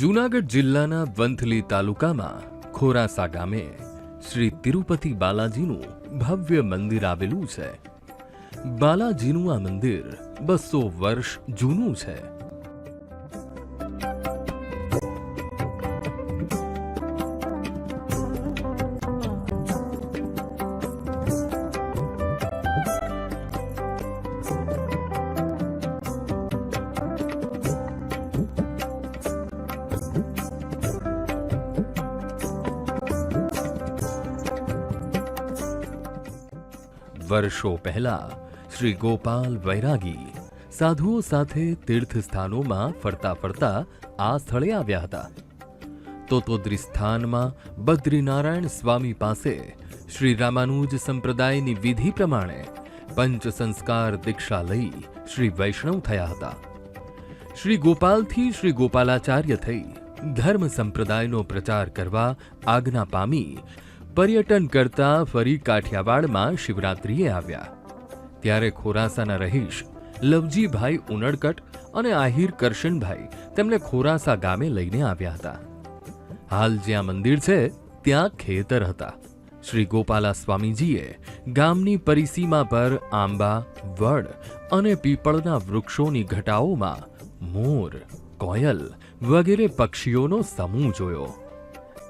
જૂનાગઢ જિલ્લાના વંથલી તાલુકામાં ખોરાસા ગામે શ્રી તિરુપતિ બાલાજીનું ભવ્ય મંદિર આવેલું છે. બાલાજીનું આ મંદિર બસો વર્ષ જૂનું છે. વર્ષો પહેલા શ્રી ગોપાલ વૈરાગી સાધુઓ સાથે તીર્થ સ્થાનોમાં ફરતા ફરતા આ સ્થળે આવ્યા હતા. તોતોદ્રી સ્થાનમાં બદ્રીનારાયણ સ્વામી પાસે શ્રી રામાનુજ સંપ્રદાયની વિધિ પ્રમાણે પંચ સંસ્કાર દીક્ષા લઈ શ્રી વૈષ્ણવ થયા હતા. શ્રી ગોપાલથી શ્રી ગોપાલાચાર્ય થઈ ધર્મ સંપ્રદાયનો પ્રચાર કરવા આજ્ઞા પામી પર્યટન કરતા ફરી કાઠિયાવાડમાં શિવરાત્રિએ આવ્યા. ત્યારે ખોરાસાના રહીશ લવજીભાઈ ઉનડકટ અને આહિર કરશનભાઈ તેમને ખોરાસા ગામે લઈને આવ્યા હતા. હાલ જ્યાં મંદિર છે, ત્યાં ખેતર હતા. શ્રી ગોપાલા સ્વામીજીએ ગામની પરિસીમા પર આંબા, વડ અને પીપળના વૃક્ષોની ઘટાઓમાં મોર, કોયલ વગેરે પક્ષીઓનો સમૂહ જોયો.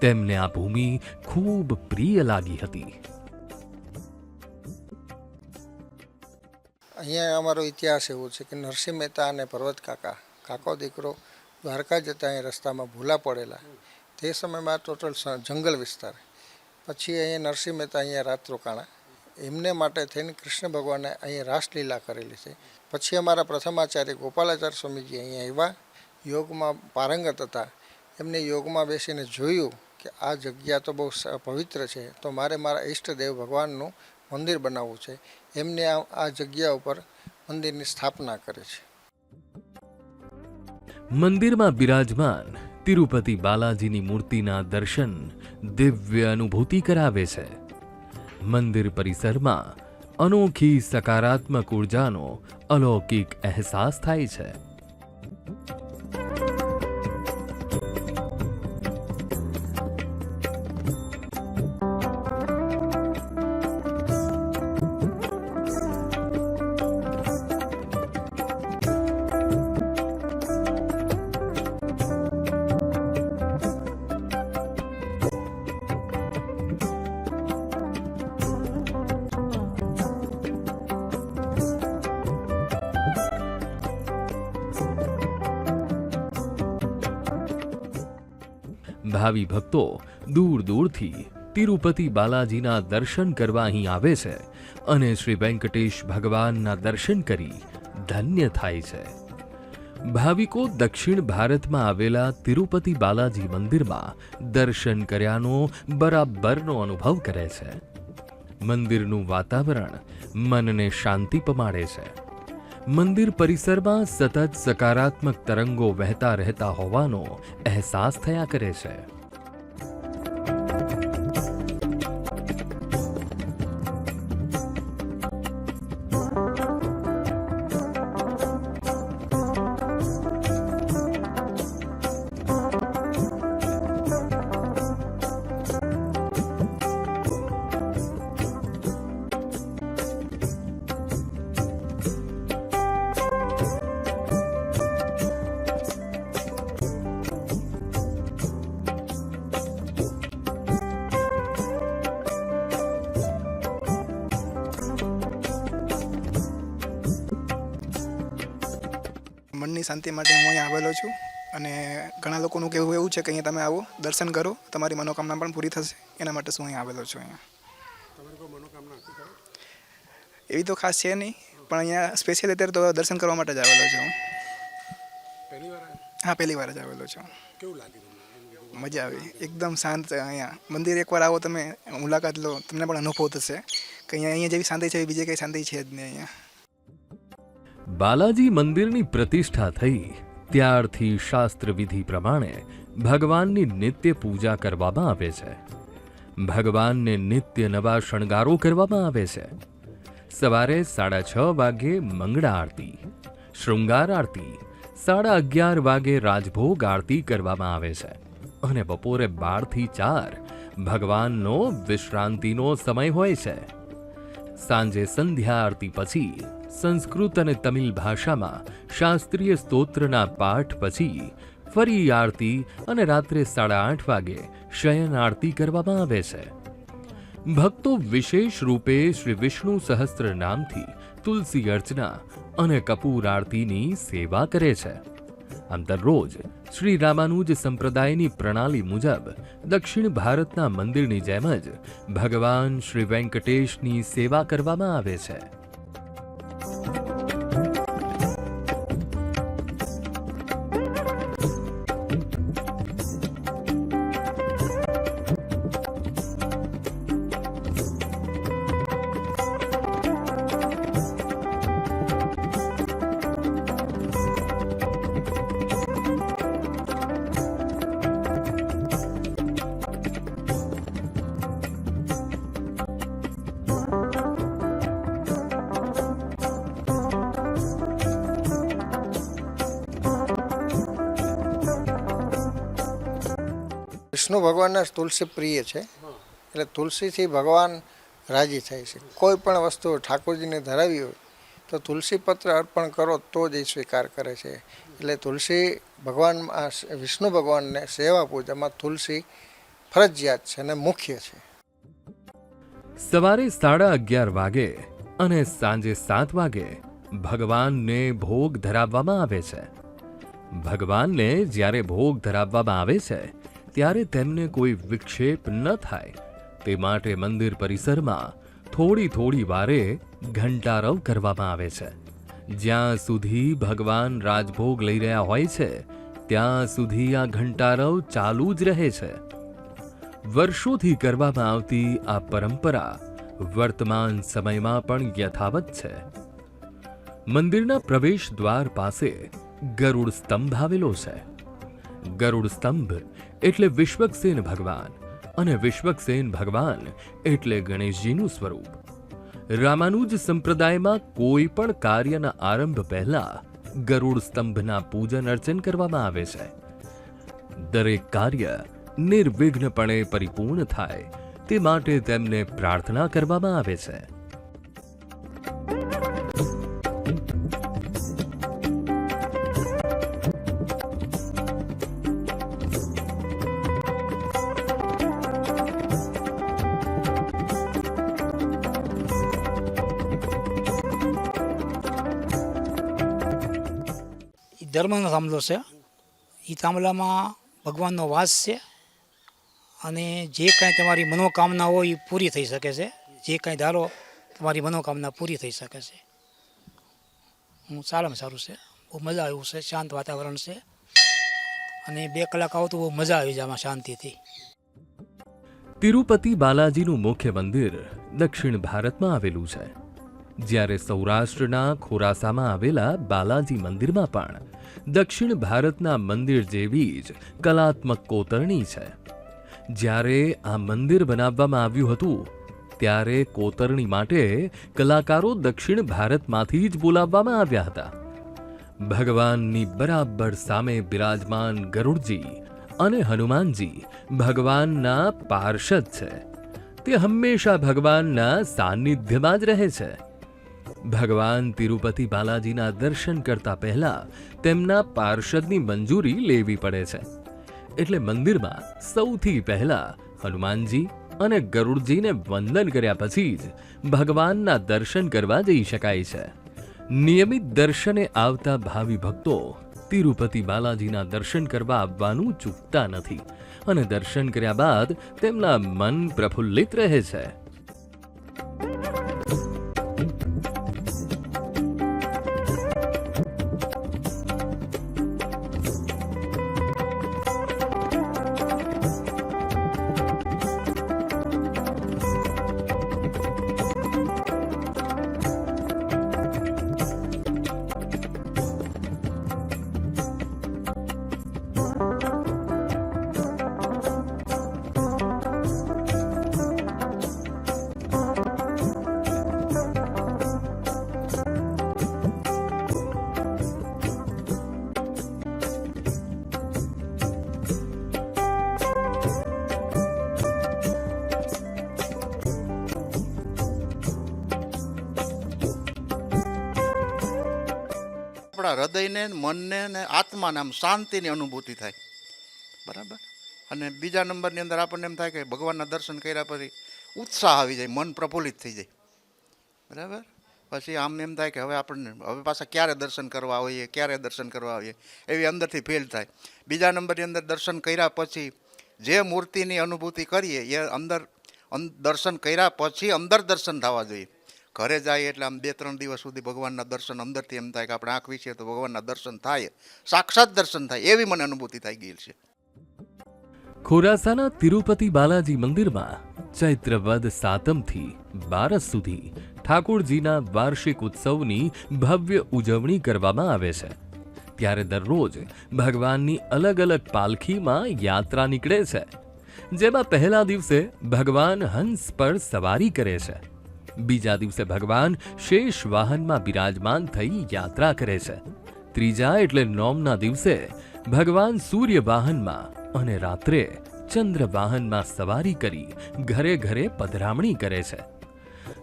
તેમને આ ભૂમિ ખૂબ પ્રિય લાગી હતી. અહીંયા અમારો ઇતિહાસ એવો છે કે નરસિંહ મહેતા અને પર્વત કાકા, કાકો દીકરો દ્વારકા જતા અહીં રસ્તામાં ભૂલા પડેલા. તે સમયમાં ટોટલ જંગલ વિસ્તાર. પછી અહીંયા નરસિંહ મહેતા અહીંયા રાત રોકાણા એમને માટે થઈને કૃષ્ણ ભગવાને અહીંયા રાસલીલા કરેલી છે. પછી અમારા પ્રથમાચાર્ય ગોપાલાચાર્ય સ્વામીજી અહીંયા આવ્યા. યોગમાં પારંગત હતા. એમને યોગમાં બેસીને જોયું. કે આ જગ્યા તો બહુ પવિત્ર છે, તો મારે મારા ઈષ્ટદેવ ભગવાનનું મંદિર બનાવવું છે. એમને આ જગ્યા ઉપર મંદિરની સ્થાપના કરે છે. મંદિરમાં બિરાજમાન તિરુપતિ બાલાજીની મૂર્તિના દર્શન દિવ્ય અનુભૂતિ કરાવે છે. મંદિર પરિસરમાં અનોખી સકારાત્મક ઉર્જાનો અલૌકિક અહેસાસ થાય છે. ભાવિ ભક્તો દૂર દૂરથી તિરુપતિ બાલાજીના દર્શન કરવા અહીં આવે છે અને શ્રી વેંકટેશ ભગવાનના દર્શન કરી ધન્ય થાય છે. ભાવિકો દક્ષિણ ભારતમાં આવેલા તિરુપતિ બાલાજી મંદિરમાં દર્શન કર્યાનો બરાબરનો અનુભવ કરે છે. મંદિરનું વાતાવરણ મનને શાંતિ પમાડે છે. મંદિર પરિસરમાં સતત સકારાત્મક તરંગો વહેતા રહેતા હોવાનો અહેસાસ થયા કરે છે. મનની શાંતિ માટે હું અહીંયા આવેલો છું. અને ઘણા લોકોનું કહેવું એવું છે કે અહીંયા તમે આવો દર્શન કરો તમારી મનોકામના પણ પૂરી થશે. એના માટે શું અહીંયા આવેલો છું અહીંયા. એવી તો ખાસ છે નહીં પણ અહીંયા સ્પેશિયલ અત્યારે તો દર્શન કરવા માટે જ આવેલો છું હું. હા પહેલી વાર જ આવેલો છું. મજા આવી. એકદમ શાંત અહીંયા. મંદિર એકવાર આવો તમે મુલાકાત લો તમને પણ અનુભવ થશે. કે અહીંયા અહીંયા જેવી શાંતિ છે એવી બીજી કંઈ શાંતિ છે જ નહીં અહીંયા. બાલાજી મંદિરની પ્રતિષ્ઠા થઈ. ત્યારથી શાસ્ત્ર વિધિ પ્રમાણે ભગવાનની નિત્ય પૂજા કરવામાં આવે છે. ભગવાનને નિત્ય નવા શણગારો કરવામાં આવે છે. સવારે સાડા છ વાગે મંગળા આરતી, શૃંગાર આરતી, સાડા અગિયાર વાગે રાજભોગ આરતી કરવામાં આવે છે અને બપોરે બારથી ચાર ભગવાનનો વિશ્રાંતિનો સમય હોય છે. સાંજે સંધ્યા આરતી પછી સંસ્કૃત અને તમિલ ભાષામાં શાસ્ત્રીય સ્તોત્રના પાઠ પછી ફરી આરતી અને રાત્રે સાડા આઠ વાગે શયન આરતી કરવામાં આવે છે. ભક્તો વિશેષ રૂપે શ્રી વિષ્ણુ સહસ્ત્ર નામથી તુલસી અર્ચના અને કપૂર આરતીની સેવા કરે છે. આમ દરરોજ શ્રી રામાનુજ સંપ્રદાયની પ્રણાલી મુજબ દક્ષિણ ભારતના મંદિરની જેમ જ ભગવાન શ્રી વેંકટેશની સેવા કરવામાં આવે છે. વિષ્ણુ ભગવાનના તુલસી પ્રિય છે. એટલે તુલસીથી ભગવાન રાજી થાય છે. કોઈ પણ વસ્તુ ઠાકોરજીને ધરાવી હોય, તો તુલસી પત્ર અર્પણ કરો, તો જ એ સ્વીકાર કરે છે. એટલે તુલસી ભગવાન વિષ્ણુ ભગવાનને સેવા પૂજામાં તુલસી ફરજિયાત છે અને મુખ્ય છે. સવારે સાડા અગિયાર વાગે અને સાંજે સાત વાગે ભગવાનને ભોગ ધરાવવામાં આવે છે. ભગવાનને જ્યારે ભોગ ધરાવવામાં આવે છે ત્યારે તેમને કોઈ વિક્ષેપ ન થાય. તે માટે મંદિર પરિસરમાં થોડી થોડી વારે ઘંટારવ કરવામાં આવે છે. જ્યાં સુધી ભગવાન રાજભોગ લઈ રહ્યા હોય છે, ત્યાં સુધી આ ઘંટારવ ચાલુ જ રહે છે. વર્ષોથી કરવામાં આવતી આ પરંપરા વર્તમાન સમયમાં પણ યથાવત છે. મંદિરના પ્રવેશ દ્વાર પાસે ગરુડ સ્તંભ આવેલો છે. ગરુડ સ્તંભ એટલે વિશ્વક્સેન ભગવાન અને વિશ્વક્સેન ભગવાન એટલે ગણેશજીનું સ્વરૂપ. રામાનુજ સંપ્રદાયમાં કોઈ પણ કાર્યના આરંભ પહેલા ગરુડ સ્તંભના પૂજન અર્ચન કરવામાં આવે છે. દરેક કાર્ય નિર્વિઘ્નપણે પરિપૂર્ણ થાય તે માટે તેમને પ્રાર્થના કરવામાં આવે છે. ધર્મનો થાંભલો છે. એ થાંભલામાં ભગવાનનો વાસ છે અને જે કાંઈ તમારી મનોકામના હોય એ પૂરી થઈ શકે છે. જે કાંઈ ધારો તમારી મનોકામના પૂરી થઈ શકે છે. હું સારામાં સારું છે. બહુ મજા આવ્યું છે. શાંત વાતાવરણ છે. અને બે કલાક આવું તો બહુ મજા આવી જાય આમાં શાંતિથી. તિરુપતિ બાલાજીનું મુખ્ય મંદિર દક્ષિણ ભારતમાં આવેલું છે. જ્યારે સૌરાષ્ટ્રના ખોરાસામાં આવેલા બાલાજી મંદિરમાં પણ દક્ષિણ ભારતના મંદિર જેવી જ કલાત્મક કોતરણી છે. જ્યારે આ મંદિર બનાવવામાં આવ્યું હતું, ત્યારે કોતરણી માટે કલાકારો દક્ષિણ ભારતમાંથી જ બોલાવવામાં આવ્યા હતા. ભગવાનની બરાબર સામે બિરાજમાન ગરુડજી અને હનુમાનજી ભગવાનના પાર્ષદ છે. તે હંમેશા ભગવાનના સાનિધ્યમાં જ રહે છે. ભગવાન તિરુપતિ બાલાજીના દર્શન કરતા પહેલા તેમના પાર્ષદની મંજૂરી લેવી પડે છે. એટલે મંદિરમાં સૌથી પહેલા હનુમાનજી અને ગરુડજીને વંદન કર્યા પછી જ ભગવાનના દર્શન કરવા જઈ શકાય છે. નિયમિત દર્શને આવતા ભાવિ ભક્તો તિરુપતિ બાલાજીના દર્શન કરવા આવવાનું ચૂકતા નથી અને દર્શન કર્યા બાદ તેમના મન પ્રફુલ્લિત રહે છે. આપણા હૃદયને, મનને ને આત્માને આમ શાંતિની અનુભૂતિ થાય. બરાબર? અને બીજા નંબરની અંદર આપણને એમ થાય કે ભગવાનના દર્શન કર્યા પછી ઉત્સાહ આવી જાય, મન પ્રફુલ્લિત થઈ જાય. બરાબર? પછી આમ એમ થાય કે હવે આપણને, હવે પાછા ક્યારે દર્શન કરવા આવીએ ક્યારે દર્શન કરવા આવીએ એવી અંદરથી ફેલ થાય. બીજા નંબરની અંદર દર્શન કર્યા પછી જે મૂર્તિની અનુભૂતિ કરીએ, એ અંદર દર્શન કર્યા પછી અંદર દર્શન થવા જોઈએ. ઘરે જાય એટલે આમ બે ત્રણ દિવસ સુધી ભગવાનના દર્શન અંદરથી એમ થાય કે આપણે આંખ વિશે તો ભગવાનના દર્શન થાય. સાક્ષાત દર્શન થાય. એવી મને અનુભૂતિ થઈ ગઈ છે. ખોરાસાના તિરુપતિ બાલાજી મંદિરમાં ચૈત્ર વદ સાતમથી બારસ સુધી ઠાકોરજીના વાર્ષિક ઉત્સવની ભવ્ય ઉજવણી કરવામાં આવે છે. ત્યારે દરરોજ ભગવાનની અલગ અલગ પાલખીમાં યાત્રા નીકળે છે. જેમાં પહેલા દિવસે ભગવાન હંસ પર સવારી કરે છે. બીજા દિવસે ભગવાન શેષ વાહનમાં બિરાજમાન થઈ યાત્રા કરે છે. ત્રીજા એટલે નોમના દિવસે ભગવાન સૂર્ય વાહનમાં અને રાત્રે ચંદ્ર વાહનમાં સવારી કરી ઘરે ઘરે પધરામણી કરે છે.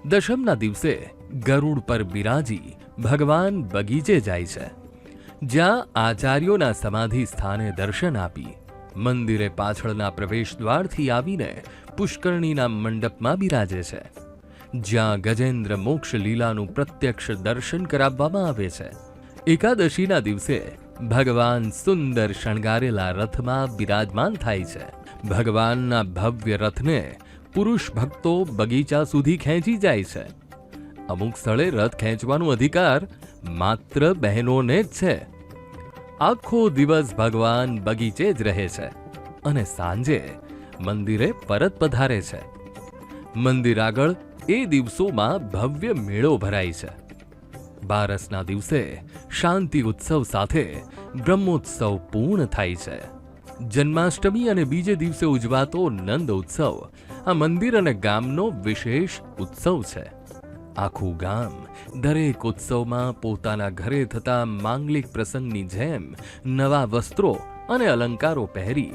દશમના દિવસે ગરુડ પર બિરાજી ભગવાન બગીચે જાય છે. જ્યાં આચાર્યોના સમાધિ સ્થાને દર્શન આપી મંદિરે પાછળના પ્રવેશ દ્વારથી આવીને પુષ્કરણીના મંડપમાં બિરાજે છે. જ્યાં ગજેન્દ્ર મોક્ષ લીલાનું પ્રત્યક્ષ દર્શન કરાવવામાં આવે છે. એકાદશીના દિવસે ભગવાન સુંદર શણગારેલા રથમાં બિરાજમાન થાય છે. ભગવાનના ભવ્ય રથને પુરુષ ભક્તો બગીચા સુધી ખેંચી જાય છે. અમુક સ્થળે રથ ખેંચવાનો અધિકાર માત્ર બહેનોને જ છે. આખો દિવસ ભગવાન બગીચે જ રહે છે અને સાંજે મંદિરે પરત પધારે છે. મંદિર આગળ એ દિવસોમાં ભવ્ય મેળો ભરાય છે. બારસના દિવસે શાંતિ ઉત્સવ સાથે બ્રહ્મોત્સવ પૂર્ણ થાય છે. જન્માષ્ટમી અને બીજે દિવસે ઉજવાતો નંદ ઉત્સવ આ મંદિર અને ગામનો વિશેષ ઉત્સવ છે. આખું ગામ દરેક ઉત્સવમાં પોતાના ઘરે થતા માંગલિક પ્રસંગની જેમ નવા વસ્ત્રો અને અલંકારો પહેરી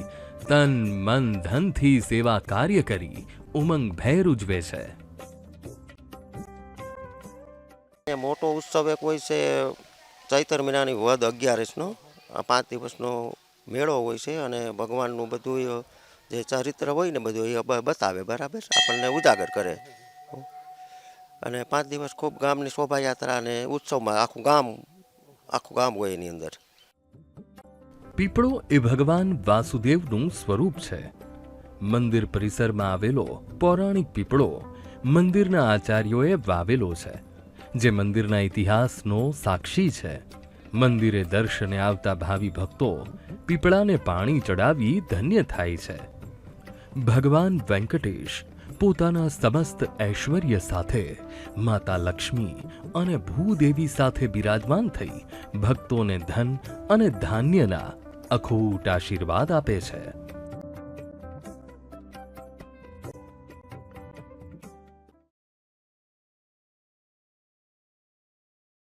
તન મન ધનથી સેવા કાર્ય કરી ઉમંગભેર ઉજવે છે. એ મોટો ઉત્સવ એક હોય છે ચૈતર મહિનાની વદ અગિયારસનો. આ પાંચ દિવસનો મેળો હોય છે અને ભગવાનનું બધું જે ચરિત્ર હોય ને બધું એ બતાવે, બરાબર? આપણને ઉજાગર કરે. અને પાંચ દિવસ ખૂબ ગામની શોભાયાત્રા અને ઉત્સવમાં આખું ગામ આખું ગામ હોય એની અંદર. પીપળો એ ભગવાન વાસુદેવનું સ્વરૂપ છે. મંદિર પરિસરમાં આવેલો પૌરાણિક પીપળો મંદિરના આચાર્યોએ વાવેલો છે. જે મંદિરના ઇતિહાસનો સાક્ષી છે. મંદિરે દર્શને આવતા ભાવિ ભક્તો પીપળાને પાણી ચડાવી ધન્ય થાય છે. ભગવાન વેંકટેશ પોતાના સમસ્ત ઐશ્વર્ય સાથે માતા લક્ષ્મી અને ભૂદેવી સાથે બિરાજમાન થઈ ભક્તોને ધન અને ધાન્યના અખૂટ આશીર્વાદ આપે છે.